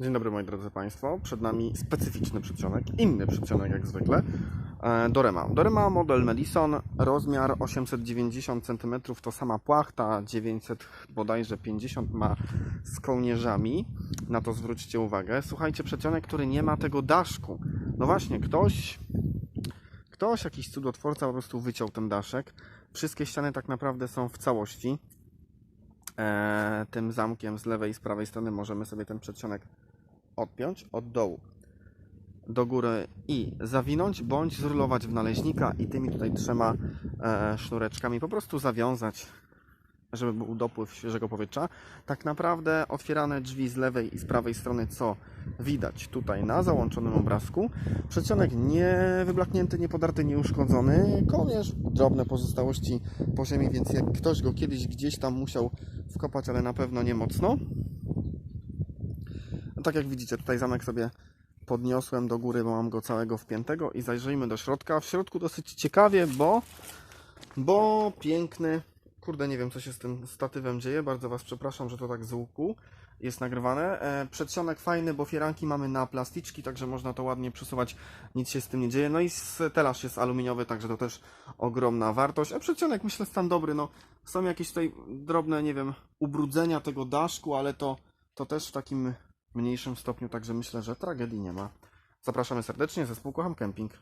Dzień dobry moi drodzy Państwo. Przed nami specyficzny przedsionek, inny przedsionek jak zwykle. e, Dorema. Dorema model Madison, rozmiar 890 cm, to sama płachta, 900 bodajże 50 ma z kołnierzami. Na to zwróćcie uwagę. Słuchajcie, przedsionek, który nie ma tego daszku. No właśnie, ktoś, ktoś, jakiś cudotwórca po prostu wyciął ten daszek. Wszystkie ściany tak naprawdę są w całości. E, tym zamkiem z lewej i z prawej strony możemy sobie ten przedsionek odpiąć od dołu. Do góry i zawinąć, bądź zrulować w naleźnika i tymi tutaj trzema e, sznureczkami po prostu zawiązać, żeby był dopływ świeżego powietrza. Tak naprawdę otwierane drzwi z lewej i z prawej strony, co widać tutaj na załączonym obrazku. Przedsionek nie wyblaknięty, nie podarty, nie uszkodzony. Kołnierz, drobne pozostałości po ziemi, więc jak ktoś go kiedyś gdzieś tam musiał wkopać, ale na pewno nie mocno. No tak jak widzicie, tutaj zamek sobie podniosłem do góry, bo mam go całego wpiętego i zajrzyjmy do środka. W środku dosyć ciekawie, bo, bo piękny, kurde nie wiem co się z tym statywem dzieje, bardzo Was przepraszam, że to tak z łuku jest nagrywane. E, przedsionek fajny, bo fieranki mamy na plasticzki, także można to ładnie przesuwać, nic się z tym nie dzieje. No i stelaż jest aluminiowy, także to też ogromna wartość. A przedsionek myślę stan dobry, no są jakieś tutaj drobne, nie wiem, ubrudzenia tego daszku, ale to, to też w takim mniejszym stopniu, także myślę, że tragedii nie ma. Zapraszamy serdecznie, zespół Kocham Kemping.